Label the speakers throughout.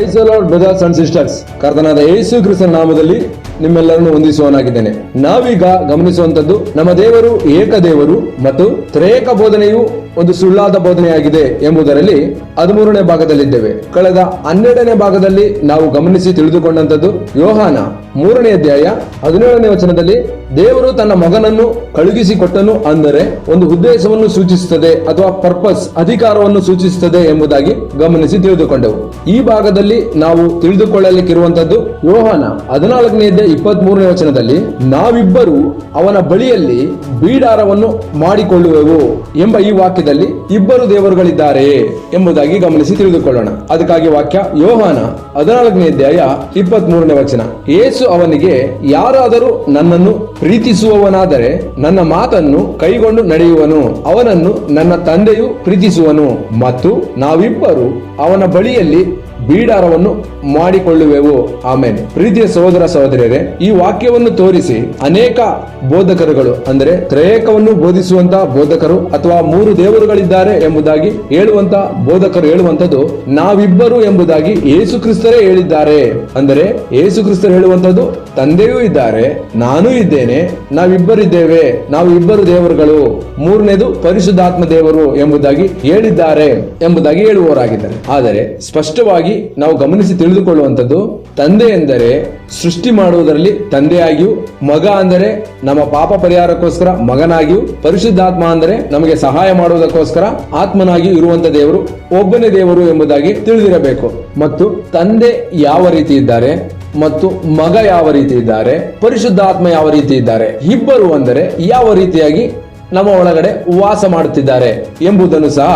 Speaker 1: ಕ್ರೈಸ್ತಲೋಡ್ brothers and sisters ಕರ್ತನಾದ ಯೇಸು ಕ್ರಿಸ್ತನ ನಾಮದಲ್ಲಿ ನಿಮ್ಮೆಲ್ಲರನ್ನು ಹೊಂದಿಸುವನಾಗಿದ್ದೇನೆ ನಾವೀಗ ಗಮನಿಸುವಂತದ್ದು ನಮ್ಮ ದೇವರು ಏಕ ದೇವರು ಮತ್ತು ತ್ರೇಕ ಬೋಧನೆಯು ಒಂದು ಸುಳ್ಳಾದ ಬೋಧನೆಯಾಗಿದೆ ಎಂಬುದರಲ್ಲಿ ಹದಿಮೂರನೇ ಭಾಗದಲ್ಲಿದ್ದೇವೆ ಕಳೆದ ಹನ್ನೆರಡನೇ ಭಾಗದಲ್ಲಿ ನಾವು ಗಮನಿಸಿ ತಿಳಿದುಕೊಂಡಂತದ್ದು ಯೋಹಾನ ಮೂರನೇ ಅಧ್ಯಾಯ ಹದಿನೇಳನೇ ವಚನದಲ್ಲಿ ದೇವರು ತನ್ನ ಮಗನನ್ನು ಕಳುಗಿಸಿಕೊಟ್ಟನು ಅಂದರೆ ಒಂದು ಉದ್ದೇಶವನ್ನು ಸೂಚಿಸುತ್ತದೆ ಅಥವಾ ಪರ್ಪಸ್ ಅಧಿಕಾರವನ್ನು ಸೂಚಿಸುತ್ತದೆ ಎಂಬುದಾಗಿ ಗಮನಿಸಿ ತಿಳಿದುಕೊಂಡೆವು ಈ ಭಾಗದಲ್ಲಿ ನಾವು ತಿಳಿದುಕೊಳ್ಳಲಿಕ್ಕಿರುವಂತದ್ದು ಯೋಹಾನ ಹದಿನಾಲ್ಕನೇ ಇಪ್ಪತ್ತ್ ಮೂರನೇ ವಚನದಲ್ಲಿ ನಾವಿಬ್ಬರು ಅವನ ಬಳಿಯಲ್ಲಿ ಬೀಡಾರವನ್ನು ಮಾಡಿಕೊಳ್ಳುವೆವು ಎಂಬ ಈ ವಾಕ್ಯ ವಾಕ್ಯದಲ್ಲಿ ಇಬ್ಬರು ದೇವರುಗಳಿದ್ದಾರೆ ಎಂಬುದಾಗಿ ಗಮನಿಸಿ ತಿಳಿದುಕೊಳ್ಳೋಣ ಅದಕ್ಕಾಗಿ ವಾಕ್ಯ ಯೋಹಾನ ಹದಿನಾಲ್ಕನೇ ಅಧ್ಯಾಯ ಇಪ್ಪತ್ತ್ ಮೂರನೇ ವಚನ ಏಸು ಅವನಿಗೆ ಯಾರಾದರೂ ನನ್ನನ್ನು ಪ್ರೀತಿಸುವವನಾದರೆ ನನ್ನ ಮಾತನ್ನು ಕೈಗೊಂಡು ನಡೆಯುವನು ಅವನನ್ನು ನನ್ನ ತಂದೆಯು ಪ್ರೀತಿಸುವನು ಮತ್ತು ನಾವಿಬ್ಬರು ಅವನ ಬಳಿಯಲ್ಲಿ ಬೀಡಾರವನ್ನು ಮಾಡಿಕೊಳ್ಳುವೆವು ಆಮೇಲೆ ಪ್ರೀತಿಯ ಸಹೋದರ ಸಹೋದರಿಯರೇ ಈ ವಾಕ್ಯವನ್ನು ತೋರಿಸಿ ಅನೇಕ ಬೋಧಕರುಗಳು ಅಂದರೆ ತ್ರಯೇಕವನ್ನು ಬೋಧಿಸುವಂತಹ ಬೋಧಕರು ಅಥವಾ ಮೂರು ದೇವರುಗಳಿದ್ದಾರೆ ಎಂಬುದಾಗಿ ಹೇಳುವಂತಹ ಬೋಧಕರು ಹೇಳುವಂತದ್ದು ನಾವಿಬ್ಬರು ಎಂಬುದಾಗಿ ಯೇಸು ಕ್ರಿಸ್ತರೇ ಹೇಳಿದ್ದಾರೆ ಅಂದರೆ ಯೇಸು ಕ್ರಿಸ್ತರು ಹೇಳುವಂತದ್ದು ತಂದೆಯೂ ಇದ್ದಾರೆ ನಾನು ಇದ್ದೇನೆ ನಾವಿಬ್ಬರಿದ್ದೇವೆ ನಾವು ಇಬ್ಬರು ದೇವರುಗಳು ಮೂರನೇದು ಪರಿಶುದ್ಧಾತ್ಮ ದೇವರು ಎಂಬುದಾಗಿ ಹೇಳಿದ್ದಾರೆ ಎಂಬುದಾಗಿ ಹೇಳುವವರಾಗಿದ್ದಾರೆ ಆದರೆ ಸ್ಪಷ್ಟವಾಗಿ ನಾವು ಗಮನಿಸಿ ತಿಳಿದುಕೊಳ್ಳುವಂಥದ್ದು ತಂದೆ ಎಂದರೆ ಸೃಷ್ಟಿ ಮಾಡುವುದರಲ್ಲಿ ತಂದೆಯಾಗಿಯೂ ಮಗ ಅಂದರೆ ನಮ್ಮ ಪಾಪ ಪರಿಹಾರಕ್ಕೋಸ್ಕರ ಮಗನಾಗಿಯೂ ಪರಿಶುದ್ಧಾತ್ಮ ಅಂದರೆ ನಮಗೆ ಸಹಾಯ ಮಾಡುವುದಕ್ಕೋಸ್ಕರ ಆತ್ಮನಾಗಿಯೂ ಇರುವಂತ ದೇವರು ಒಬ್ಬನೇ ದೇವರು ಎಂಬುದಾಗಿ ತಿಳಿದಿರಬೇಕು ಮತ್ತು ತಂದೆ ಯಾವ ರೀತಿ ಇದ್ದಾರೆ ಮತ್ತು ಮಗ ಯಾವ ರೀತಿ ಇದ್ದಾರೆ ಪರಿಶುದ್ಧಾತ್ಮ ಯಾವ ರೀತಿ ಇದ್ದಾರೆ ಇಬ್ಬರು ಅಂದರೆ ಯಾವ ರೀತಿಯಾಗಿ ನಮ್ಮ ಒಳಗಡೆ ವಾಸ ಮಾಡುತ್ತಿದ್ದಾರೆ ಎಂಬುದನ್ನು ಸಹ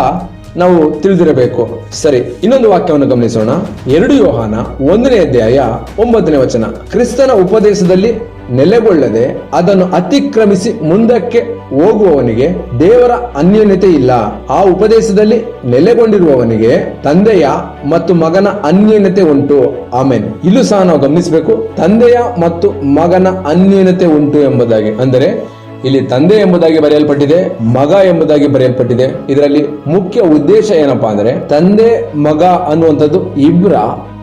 Speaker 1: ನಾವು ತಿಳಿದಿರಬೇಕು ಸರಿ ಇನ್ನೊಂದು ವಾಕ್ಯವನ್ನು ಗಮನಿಸೋಣ ಎರಡು ಯೋಹಾನ ಒಂದನೇ ಅಧ್ಯಾಯ ಒಂಬತ್ತನೇ ವಚನ ಕ್ರಿಸ್ತನ ಉಪದೇಶದಲ್ಲಿ ನೆಲೆಗೊಳ್ಳದೆ ಅದನ್ನು ಅತಿಕ್ರಮಿಸಿ ಮುಂದಕ್ಕೆ ಹೋಗುವವನಿಗೆ ದೇವರ ಅನ್ಯೋನ್ಯತೆ ಇಲ್ಲ ಆ ಉಪದೇಶದಲ್ಲಿ ನೆಲೆಗೊಂಡಿರುವವನಿಗೆ ತಂದೆಯ ಮತ್ತು ಮಗನ ಅನ್ಯೋನ್ಯತೆ ಉಂಟು ಆಮೇನ್ ಇಲ್ಲೂ ಸಹ ನಾವು ಗಮನಿಸಬೇಕು ತಂದೆಯ ಮತ್ತು ಮಗನ ಅನ್ಯೋನ್ಯತೆ ಉಂಟು ಎಂಬುದಾಗಿ ಅಂದರೆ ಇಲ್ಲಿ ತಂದೆ ಎಂಬುದಾಗಿ ಬರೆಯಲ್ಪಟ್ಟಿದೆ ಮಗ ಎಂಬುದಾಗಿ ಬರೆಯಲ್ಪಟ್ಟಿದೆ ಇದರಲ್ಲಿ ಮುಖ್ಯ ಉದ್ದೇಶ ಏನಪ್ಪಾ ಅಂದ್ರೆ ತಂದೆ ಮಗ ಅನ್ನುವಂಥದ್ದು ಇಬ್ರ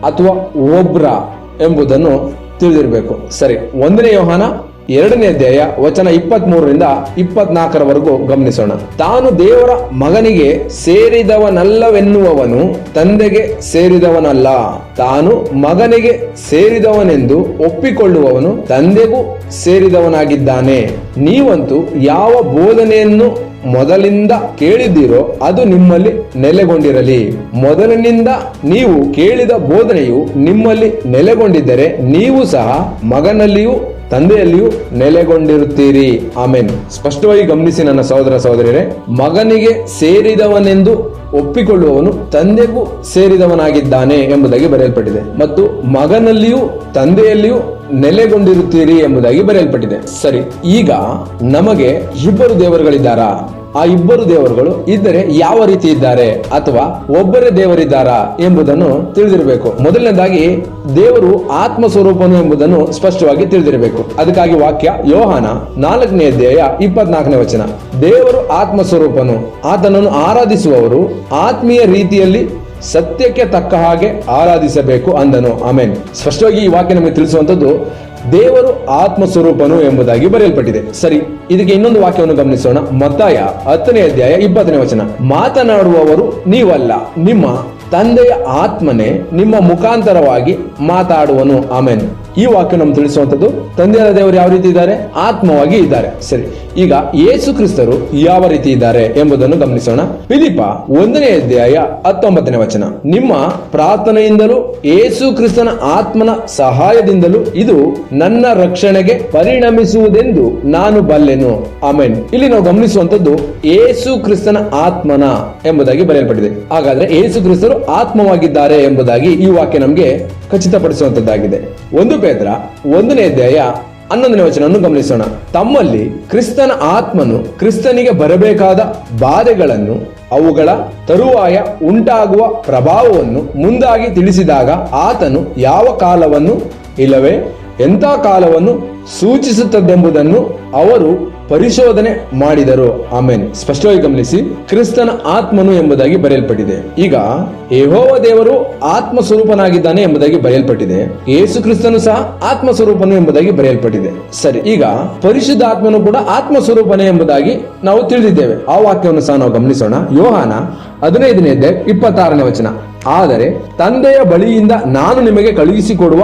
Speaker 1: ಅಥವಾ ಒಬ್ರ ಎಂಬುದನ್ನು ತಿಳಿದಿರಬೇಕು ಸರಿ ಒಂದನೇ ಯೋಹಾನ ಎರಡನೇ ಅಧ್ಯಾಯ ವಚನ ಇಪ್ಪತ್ತ್ ಮೂರರಿಂದ ಇಪ್ಪತ್ನಾಲ್ಕರವರೆಗೂ ಗಮನಿಸೋಣ ತಾನು ದೇವರ ಮಗನಿಗೆ ಸೇರಿದವನಲ್ಲವೆನ್ನುವವನು ತಂದೆಗೆ ಸೇರಿದವನಲ್ಲ ತಾನು ಮಗನಿಗೆ ಸೇರಿದವನೆಂದು ಒಪ್ಪಿಕೊಳ್ಳುವವನು ತಂದೆಗೂ ಸೇರಿದವನಾಗಿದ್ದಾನೆ ನೀವಂತೂ ಯಾವ ಬೋಧನೆಯನ್ನು ಮೊದಲಿಂದ ಕೇಳಿದ್ದೀರೋ ಅದು ನಿಮ್ಮಲ್ಲಿ ನೆಲೆಗೊಂಡಿರಲಿ ಮೊದಲಿನಿಂದ ನೀವು ಕೇಳಿದ ಬೋಧನೆಯು ನಿಮ್ಮಲ್ಲಿ ನೆಲೆಗೊಂಡಿದ್ದರೆ ನೀವು ಸಹ ಮಗನಲ್ಲಿಯೂ ತಂದೆಯಲ್ಲಿಯೂ ನೆಲೆಗೊಂಡಿರುತ್ತೀರಿ ಆಮೇನ್ ಸ್ಪಷ್ಟವಾಗಿ ಗಮನಿಸಿ ನನ್ನ ಸಹೋದರ ಸಹೋದರಿಯರೇ ಮಗನಿಗೆ ಸೇರಿದವನೆಂದು ಒಪ್ಪಿಕೊಳ್ಳುವವನು ತಂದೆಗೂ ಸೇರಿದವನಾಗಿದ್ದಾನೆ ಎಂಬುದಾಗಿ ಬರೆಯಲ್ಪಟ್ಟಿದೆ ಮತ್ತು ಮಗನಲ್ಲಿಯೂ ತಂದೆಯಲ್ಲಿಯೂ ನೆಲೆಗೊಂಡಿರುತ್ತೀರಿ ಎಂಬುದಾಗಿ ಬರೆಯಲ್ಪಟ್ಟಿದೆ ಸರಿ ಈಗ ನಮಗೆ ಇಬ್ಬರು ದೇವರುಗಳಿದ್ದಾರಾ ಆ ಇಬ್ಬರು ದೇವರುಗಳು ಇದ್ದರೆ ಯಾವ ರೀತಿ ಇದ್ದಾರೆ ಅಥವಾ ಒಬ್ಬರೇ ದೇವರಿದ್ದಾರಾ ಎಂಬುದನ್ನು ತಿಳಿದಿರಬೇಕು ಮೊದಲನೇದಾಗಿ ದೇವರು ಆತ್ಮ ಸ್ವರೂಪನು ಎಂಬುದನ್ನು ಸ್ಪಷ್ಟವಾಗಿ ತಿಳಿದಿರಬೇಕು ಅದಕ್ಕಾಗಿ ವಾಕ್ಯ ಯೋಹಾನ ನಾಲ್ಕನೇ ಅಧ್ಯಾಯ ಇಪ್ಪತ್ನಾಲ್ಕನೇ ವಚನ ದೇವರು ಆತ್ಮ ಸ್ವರೂಪನು ಆತನನ್ನು ಆರಾಧಿಸುವವರು ಆತ್ಮೀಯ ರೀತಿಯಲ್ಲಿ ಸತ್ಯಕ್ಕೆ ತಕ್ಕ ಹಾಗೆ ಆರಾಧಿಸಬೇಕು ಅಂದನು ಆಮೇನ್ ಸ್ಪಷ್ಟವಾಗಿ ಈ ವಾಕ್ಯ ನಮಗೆ ತಿಳಿಸುವಂಥದ್ದು ದೇವರು ಆತ್ಮ ಸ್ವರೂಪನು ಎಂಬುದಾಗಿ ಬರೆಯಲ್ಪಟ್ಟಿದೆ ಸರಿ ಇದಕ್ಕೆ ಇನ್ನೊಂದು ವಾಕ್ಯವನ್ನು ಗಮನಿಸೋಣ ಮತ್ತಾಯ ಹತ್ತನೇ ಅಧ್ಯಾಯ ಇಪ್ಪತ್ತನೇ ವಚನ ಮಾತನಾಡುವವರು ನೀವಲ್ಲ ನಿಮ್ಮ ತಂದೆಯ ಆತ್ಮನೇ ನಿಮ್ಮ ಮುಖಾಂತರವಾಗಿ ಮಾತಾಡುವನು ಆಮೇನ್ ಈ ವಾಕ್ಯ ನಮ್ಗೆ ತಿಳಿಸುವಂಥದ್ದು ತಂದೆಯಾದ ದೇವರು ಯಾವ ರೀತಿ ಇದ್ದಾರೆ ಆತ್ಮವಾಗಿ ಇದ್ದಾರೆ ಸರಿ ಈಗ ಯೇಸು ಕ್ರಿಸ್ತರು ಯಾವ ರೀತಿ ಇದ್ದಾರೆ ಎಂಬುದನ್ನು ಗಮನಿಸೋಣ ಫಿಲಿಪ ಒಂದನೇ ಅಧ್ಯಾಯ ಹತ್ತೊಂಬತ್ತನೇ ವಚನ ನಿಮ್ಮ ಪ್ರಾರ್ಥನೆಯಿಂದಲೂ ಏಸು ಕ್ರಿಸ್ತನ ಆತ್ಮನ ಸಹಾಯದಿಂದಲೂ ಇದು ನನ್ನ ರಕ್ಷಣೆಗೆ ಪರಿಣಮಿಸುವುದೆಂದು ನಾನು ಬಲ್ಲೆನು ಆಮೇನ್ ಇಲ್ಲಿ ನಾವು ಗಮನಿಸುವಂತದ್ದು ಏಸು ಕ್ರಿಸ್ತನ ಆತ್ಮನ ಎಂಬುದಾಗಿ ಬರೆಯಲ್ಪಟ್ಟಿದೆ ಹಾಗಾದ್ರೆ ಏಸು ಕ್ರಿಸ್ತರು ಆತ್ಮವಾಗಿದ್ದಾರೆ ಎಂಬುದಾಗಿ ಈ ವಾಕ್ಯ ನಮಗೆ ಖಚಿತಪಡಿಸುವಂತದ್ದಾಗಿದೆ ಒಂದು ಪೇತ್ರ ಒಂದನೇ ಅಧ್ಯಾಯ ಹನ್ನೊಂದನೇ ವಚನವನ್ನು ಗಮನಿಸೋಣ ತಮ್ಮಲ್ಲಿ ಕ್ರಿಸ್ತನ ಆತ್ಮನು ಕ್ರಿಸ್ತನಿಗೆ ಬರಬೇಕಾದ ಬಾಧೆಗಳನ್ನು ಅವುಗಳ ತರುವಾಯ ಉಂಟಾಗುವ ಪ್ರಭಾವವನ್ನು ಮುಂದಾಗಿ ತಿಳಿಸಿದಾಗ ಆತನು ಯಾವ ಕಾಲವನ್ನು ಇಲ್ಲವೇ ಎಂಥ ಕಾಲವನ್ನು ಸೂಚಿಸುತ್ತದೆಂಬುದನ್ನು ಅವರು ಪರಿಶೋಧನೆ ಮಾಡಿದರು ಆಮೇನ್ ಸ್ಪಷ್ಟವಾಗಿ ಗಮನಿಸಿ ಕ್ರಿಸ್ತನ ಆತ್ಮನು ಎಂಬುದಾಗಿ ಬರೆಯಲ್ಪಟ್ಟಿದೆ ಈಗ ಯಹೋವ ದೇವರು ಆತ್ಮ ಸ್ವರೂಪನಾಗಿದ್ದಾನೆ ಎಂಬುದಾಗಿ ಬರೆಯಲ್ಪಟ್ಟಿದೆ ಯೇಸು ಕ್ರಿಸ್ತನು ಸಹ ಆತ್ಮ ಸ್ವರೂಪನು ಎಂಬುದಾಗಿ ಬರೆಯಲ್ಪಟ್ಟಿದೆ ಸರಿ ಈಗ ಪರಿಶುದ್ಧ ಆತ್ಮನು ಕೂಡ ಆತ್ಮ ಸ್ವರೂಪನೇ ಎಂಬುದಾಗಿ ನಾವು ತಿಳಿದಿದ್ದೇವೆ ಆ ವಾಕ್ಯವನ್ನು ಸಹ ನಾವು ಗಮನಿಸೋಣ ಯೋಹಾನ ಹದಿನೈದನೇ ಇಪ್ಪತ್ತಾರನೇ ವಚನ ಆದರೆ ತಂದೆಯ ಬಳಿಯಿಂದ ನಾನು ನಿಮಗೆ ಕಳುಹಿಸಿಕೊಡುವ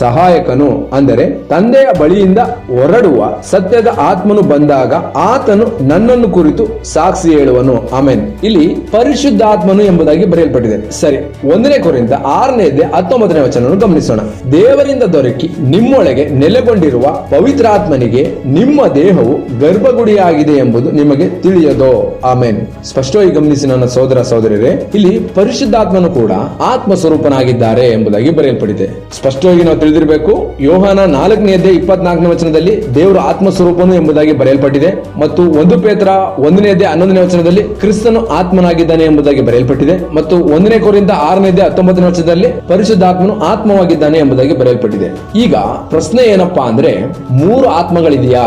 Speaker 1: ಸಹಾಯಕನು ಅಂದರೆ ತಂದೆಯ ಬಳಿಯಿಂದ ಹೊರಡುವ ಸತ್ಯದ ಆತ್ಮನು ಬಂದಾಗ ಆತನು ನನ್ನನ್ನು ಕುರಿತು ಸಾಕ್ಷಿ ಹೇಳುವನು ಆಮೇನ್ ಇಲ್ಲಿ ಪರಿಶುದ್ಧಾತ್ಮನು ಎಂಬುದಾಗಿ ಬರೆಯಲ್ಪಟ್ಟಿದೆ ಸರಿ ಒಂದನೇ ಕೊರಿಂದ ಆರನೇದೇ ಹತ್ತೊಂಬತ್ತನೇ ವಚನವನ್ನು ಗಮನಿಸೋಣ ದೇವರಿಂದ ದೊರಕಿ ನಿಮ್ಮೊಳಗೆ ನೆಲೆಗೊಂಡಿರುವ ಪವಿತ್ರಾತ್ಮನಿಗೆ ನಿಮ್ಮ ದೇಹವು ಗರ್ಭಗುಡಿಯಾಗಿದೆ ಎಂಬುದು ನಿಮಗೆ ತಿಳಿಯದೋ ಆಮೇನ್ ಸ್ಪಷ್ಟವಾಗಿ ಗಮನಿಸಿ ನನ್ನ ಸಹೋದರ ಸೋದರಿಯರೇ ಇಲ್ಲಿ ಪರಿಶುದ್ಧಾತ್ಮನು ಕೂಡ ಆತ್ಮ ಸ್ವರೂಪನಾಗಿದ್ದಾರೆ ಎಂಬುದಾಗಿ ಬರೆಯಲ್ಪಟ್ಟಿದೆ ಸ್ಪಷ್ಟವಾಗಿ ನಾವು ತಿಳಿದಿರಬೇಕು ಯೋಹಾನ ನಾಲ್ಕನೇ ಅಧ್ಯಾಯ ಇಪ್ಪತ್ನಾಲ್ಕನೇ ವಚನದಲ್ಲಿ ದೇವರ ಸ್ವರೂಪನು ಎಂಬುದಾಗಿ ಬರೆಯಲ್ಪಟ್ಟಿದೆ ಮತ್ತು ಒಂದು ಪೇತ್ರ ಒಂದನೇ ಅಧ್ಯಾಯ ಹನ್ನೊಂದನೇ ವಚನದಲ್ಲಿ ಕ್ರಿಸ್ತನು ಆತ್ಮನಾಗಿದ್ದಾನೆ ಎಂಬುದಾಗಿ ಬರೆಯಲ್ಪಟ್ಟಿದೆ ಮತ್ತು ಒಂದನೇ ಕೋರಿಂದ ಆರನೇ ಅಧ್ಯಾಯ ಹತ್ತೊಂಬತ್ತನೇ ವಚನದಲ್ಲಿ ಪರಿಶುದ್ಧಾತ್ಮನು ಆತ್ಮವಾಗಿದ್ದಾನೆ ಎಂಬುದಾಗಿ ಬರೆಯಲ್ಪಟ್ಟಿದೆ ಈಗ ಪ್ರಶ್ನೆ ಏನಪ್ಪಾ ಅಂದ್ರೆ ಮೂರು ಆತ್ಮಗಳಿದೆಯಾ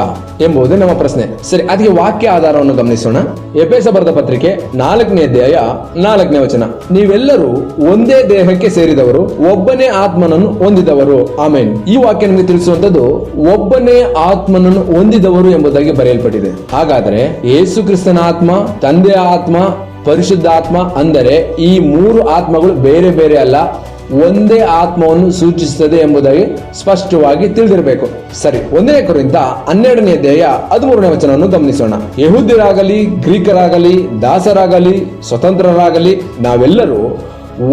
Speaker 1: ಎಂಬುದೇ ನಮ್ಮ ಪ್ರಶ್ನೆ ಸರಿ ಅದಕ್ಕೆ ವಾಕ್ಯ ಆಧಾರವನ್ನು ಗಮನಿಸೋಣ ಎಪೇಸ ಬರೆದ ಪತ್ರಿಕೆ ನಾಲ್ಕನೇ ಅಧ್ಯಾಯ ನಾಲ್ಕನೇ ವಚನ ನೀವೆಲ್ಲರೂ ಒಂದೇ ದೇಹಕ್ಕೆ ಸೇರಿದವರು ಒಬ್ಬನೇ ಆತ್ಮನನ್ನು ಹೊಂದಿದವರು ಆಮೇನ್ ಈ ವಾಕ್ಯ ನಮಗೆ ತಿಳಿಸುವಂತದ್ದು ಒಬ್ಬನೇ ಆತ್ಮನನ್ನು ಹೊಂದಿದವರು ಎಂಬುದಾಗಿ ಬರೆಯಲ್ಪಟ್ಟಿದೆ ಹಾಗಾದರೆ ಯೇಸು ಕ್ರಿಸ್ತನ ಆತ್ಮ ತಂದೆಯ ಆತ್ಮ ಪರಿಶುದ್ಧಾತ್ಮ ಅಂದರೆ ಈ ಮೂರು ಆತ್ಮಗಳು ಬೇರೆ ಬೇರೆ ಅಲ್ಲ ಒಂದೇ ಆತ್ಮವನ್ನು ಸೂಚಿಸುತ್ತದೆ ಎಂಬುದಾಗಿ ಸ್ಪಷ್ಟವಾಗಿ ತಿಳಿದಿರಬೇಕು ಸರಿ ಒಂದನೇ ಕುರಿತ ಹನ್ನೆರಡನೇ ದೇಹ ಹದಿಮೂರನೇ ವಚನವನ್ನು ಗಮನಿಸೋಣ ಯಹೂದ್ಯರಾಗಲಿ ಗ್ರೀಕರಾಗಲಿ ದಾಸರಾಗಲಿ ಸ್ವತಂತ್ರರಾಗಲಿ ನಾವೆಲ್ಲರೂ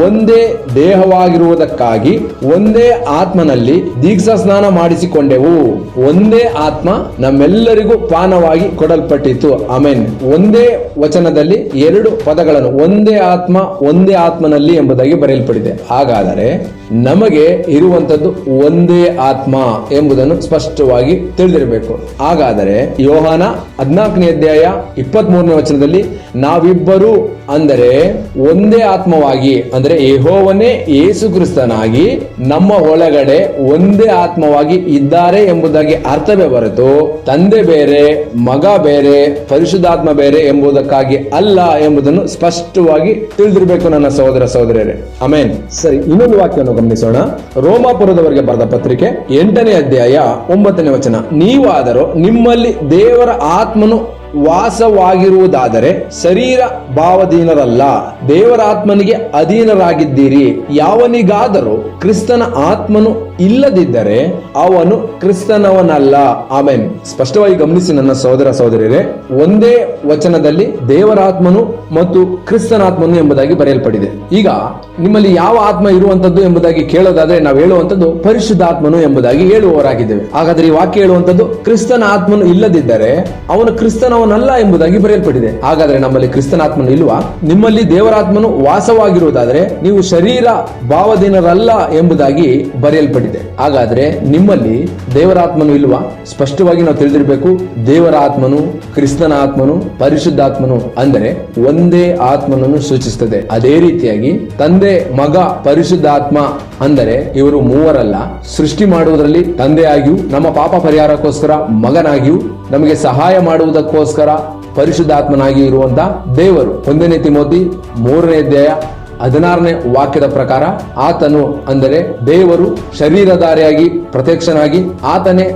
Speaker 1: ಒಂದೇ ದೇಹವಾಗಿರುವುದಕ್ಕಾಗಿ ಒಂದೇ ಆತ್ಮನಲ್ಲಿ ದೀಕ್ಷಾ ಸ್ನಾನ ಮಾಡಿಸಿಕೊಂಡೆವು ಒಂದೇ ಆತ್ಮ ನಮ್ಮೆಲ್ಲರಿಗೂ ಪಾನವಾಗಿ ಕೊಡಲ್ಪಟ್ಟಿತು ಆಮೇನ್ ಒಂದೇ ವಚನದಲ್ಲಿ ಎರಡು ಪದಗಳನ್ನು ಒಂದೇ ಆತ್ಮ ಒಂದೇ ಆತ್ಮನಲ್ಲಿ ಎಂಬುದಾಗಿ ಬರೆಯಲ್ಪಟ್ಟಿದೆ ಹಾಗಾದರೆ ನಮಗೆ ಇರುವಂತದ್ದು ಒಂದೇ ಆತ್ಮ ಎಂಬುದನ್ನು ಸ್ಪಷ್ಟವಾಗಿ ತಿಳಿದಿರಬೇಕು ಹಾಗಾದರೆ ಯೋಹಾನ ಹದಿನಾಲ್ಕನೇ ಅಧ್ಯಾಯ ಇಪ್ಪತ್ತ್ ಮೂರನೇ ವಚನದಲ್ಲಿ ನಾವಿಬ್ಬರು ಅಂದರೆ ಒಂದೇ ಆತ್ಮವಾಗಿ ಅಂದರೆ ಯಹೋವನೇ ಯೇಸು ಕ್ರಿಸ್ತನಾಗಿ ನಮ್ಮ ಒಳಗಡೆ ಒಂದೇ ಆತ್ಮವಾಗಿ ಇದ್ದಾರೆ ಎಂಬುದಾಗಿ ಅರ್ಥವೇ ಹೊರತು ತಂದೆ ಬೇರೆ ಮಗ ಬೇರೆ ಪರಿಶುದ್ಧಾತ್ಮ ಬೇರೆ ಎಂಬುದಕ್ಕಾಗಿ ಅಲ್ಲ ಎಂಬುದನ್ನು ಸ್ಪಷ್ಟವಾಗಿ ತಿಳಿದಿರಬೇಕು ನನ್ನ ಸಹೋದರ ಸಹೋದರಿಯರೇ ಆಮೇನ್ ಸರಿ ಇನ್ನೊಂದು ವಾಕ್ಯವನ್ನು ಗಮನಿಸೋಣ ರೋಮಾಪುರದವರಿಗೆ ಬರೆದ ಪತ್ರಿಕೆ ಎಂಟನೇ ಅಧ್ಯಾಯ ಒಂಬತ್ತನೇ ವಚನ ನೀವಾದರೂ ನಿಮ್ಮಲ್ಲಿ ದೇವರ ಆತ್ಮನು ವಾಸವಾಗಿರುವುದಾದರೆ ಶರೀರ ಭಾವಧೀನರಲ್ಲ ದೇವರ ಆತ್ಮನಿಗೆ ಅಧೀನರಾಗಿದ್ದೀರಿ ಯಾವನಿಗಾದರೂ ಕ್ರಿಸ್ತನ ಆತ್ಮನು ಇಲ್ಲದಿದ್ದರೆ ಅವನು ಕ್ರಿಸ್ತನವನಲ್ಲ ಆಮೆನ್ ಸ್ಪಷ್ಟವಾಗಿ ಗಮನಿಸಿ ನನ್ನ ಸಹೋದರ ಸಹೋದರಿಯರೇ ಒಂದೇ ವಚನದಲ್ಲಿ ದೇವರಾತ್ಮನು ಮತ್ತು ಕ್ರಿಸ್ತನಾತ್ಮನು ಎಂಬುದಾಗಿ ಬರೆಯಲ್ಪಟ್ಟಿದೆ ಈಗ ನಿಮ್ಮಲ್ಲಿ ಯಾವ ಆತ್ಮ ಇರುವಂತದ್ದು ಎಂಬುದಾಗಿ ಕೇಳೋದಾದ್ರೆ ನಾವು ಹೇಳುವಂತದ್ದು ಪರಿಶುದ್ಧಾತ್ಮನು ಎಂಬುದಾಗಿ ಹೇಳುವವರಾಗಿದ್ದೇವೆ ಹಾಗಾದ್ರೆ ಈ ವಾಕ್ಯ ಹೇಳುವಂತದ್ದು ಕ್ರಿಸ್ತನ ಆತ್ಮನು ಇಲ್ಲದಿದ್ದರೆ ಅವನು ಕ್ರಿಸ್ತನವನಲ್ಲ ಎಂಬುದಾಗಿ ಬರೆಯಲ್ಪಟ್ಟಿದೆ ಹಾಗಾದ್ರೆ ನಮ್ಮಲ್ಲಿ ಕ್ರಿಸ್ತನಾತ್ಮನು ಇಲ್ವಾ ನಿಮ್ಮಲ್ಲಿ ದೇವರಾತ್ಮನು ವಾಸವಾಗಿರುವುದಾದ್ರೆ ನೀವು ಶರೀರ ಭಾವದಿನರಲ್ಲ ಎಂಬುದಾಗಿ ಬರೆಯಲ್ಪಟ್ಟಿದೆ ಹೇಳಿದೆ ಹಾಗಾದ್ರೆ ನಿಮ್ಮಲ್ಲಿ ದೇವರ ಆತ್ಮನು ಇಲ್ವಾ ಸ್ಪಷ್ಟವಾಗಿ ನಾವು ತಿಳಿದಿರಬೇಕು ದೇವರ ಆತ್ಮನು ಕ್ರಿಸ್ತನ ಆತ್ಮನು ಪರಿಶುದ್ಧಾತ್ಮನು ಅಂದರೆ ಒಂದೇ ಆತ್ಮನನ್ನು ಸೂಚಿಸುತ್ತದೆ ಅದೇ ರೀತಿಯಾಗಿ ತಂದೆ ಮಗ ಪರಿಶುದ್ಧಾತ್ಮ ಅಂದರೆ ಇವರು ಮೂವರಲ್ಲ ಸೃಷ್ಟಿ ಮಾಡುವುದರಲ್ಲಿ ತಂದೆಯಾಗಿಯೂ ನಮ್ಮ ಪಾಪ ಪರಿಹಾರಕ್ಕೋಸ್ಕರ ಮಗನಾಗಿಯೂ ನಮಗೆ ಸಹಾಯ ಮಾಡುವುದಕ್ಕೋಸ್ಕರ ಪರಿಶುದ್ಧಾತ್ಮನಾಗಿ ಇರುವಂತ ದೇವರು ಒಂದನೇ ತಿಮೋತಿ ಮೂರನೇ ಅಧ್ಯಾಯ ಹದಿನಾರನೇ ವಾಕ್ಯದ ಪ್ರಕಾರ ಆತನು ಅಂದರೆ ದೇವರು ಶರೀರಧಾರಿಯಾಗಿ ಪ್ರತ್ಯಕ್ಷನಾಗಿ ಆತನೇ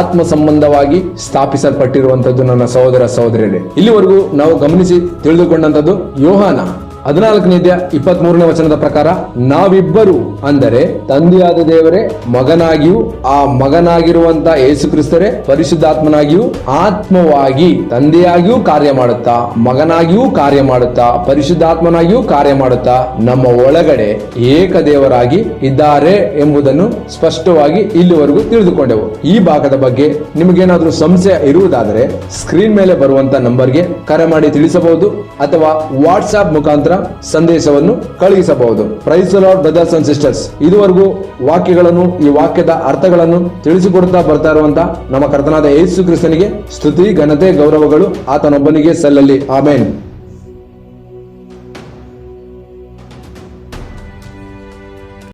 Speaker 1: ಆತ್ಮ ಸಂಬಂಧವಾಗಿ ಸ್ಥಾಪಿಸಲ್ಪಟ್ಟಿರುವಂತದ್ದು ನನ್ನ ಸಹೋದರ ಸಹೋದರಿಯರೇ ಇಲ್ಲಿವರೆಗೂ ನಾವು ಗಮನಿಸಿ ತಿಳಿದುಕೊಂಡಂಥದ್ದು ಯೋಹಾನ ಹದಿನಾಲ್ಕನೇದ್ಯ ಇಪ್ಪತ್ತ್ ಮೂರನೇ ವಚನದ ಪ್ರಕಾರ ನಾವಿಬ್ಬರು ಅಂದರೆ ತಂದೆಯಾದ ದೇವರೇ ಮಗನಾಗಿಯೂ ಆ ಮಗನಾಗಿರುವಂತಹ ಯೇಸು ಕ್ರಿಸ್ತರೇ ಪರಿಶುದ್ಧಾತ್ಮನಾಗಿಯೂ ಆತ್ಮವಾಗಿ ತಂದೆಯಾಗಿಯೂ ಕಾರ್ಯ ಮಾಡುತ್ತಾ ಮಗನಾಗಿಯೂ ಕಾರ್ಯ ಮಾಡುತ್ತಾ ಪರಿಶುದ್ಧಾತ್ಮನಾಗಿಯೂ ಕಾರ್ಯ ಮಾಡುತ್ತಾ ನಮ್ಮ ಒಳಗಡೆ ಏಕ ದೇವರಾಗಿ ಇದ್ದಾರೆ ಎಂಬುದನ್ನು ಸ್ಪಷ್ಟವಾಗಿ ಇಲ್ಲಿವರೆಗೂ ತಿಳಿದುಕೊಂಡೆವು ಈ ಭಾಗದ ಬಗ್ಗೆ ನಿಮಗೇನಾದರೂ ಸಂಶಯ ಇರುವುದಾದರೆ ಸ್ಕ್ರೀನ್ ಮೇಲೆ ಬರುವಂತ ನಂಬರ್ಗೆ ಕರೆ ಮಾಡಿ ತಿಳಿಸಬಹುದು ಅಥವಾ ವಾಟ್ಸ್ಆಪ್ ಮುಖಾಂತರ ಸಂದೇಶವನ್ನು ಕಳುಹಿಸಬಹುದು praise lord brothers and sisters ಇದುವರೆಗೂ ವಾಕ್ಯಗಳನ್ನು ಈ ವಾಕ್ಯದ ಅರ್ಥಗಳನ್ನು ತಿಳಿಸಿಕೊಡುತ್ತಾ ಬರ್ತಾ ಇರುವಂತಹ ನಮ್ಮ ಕರ್ತನಾದ ಯೇಸು ಕ್ರಿಸ್ತನಿಗೆ ಸ್ತುತಿ ಘನತೆ ಗೌರವಗಳು ಆತನೊಬ್ಬನಿಗೆ ಸಲ್ಲಲ್ಲಿ ಆಮೇನ್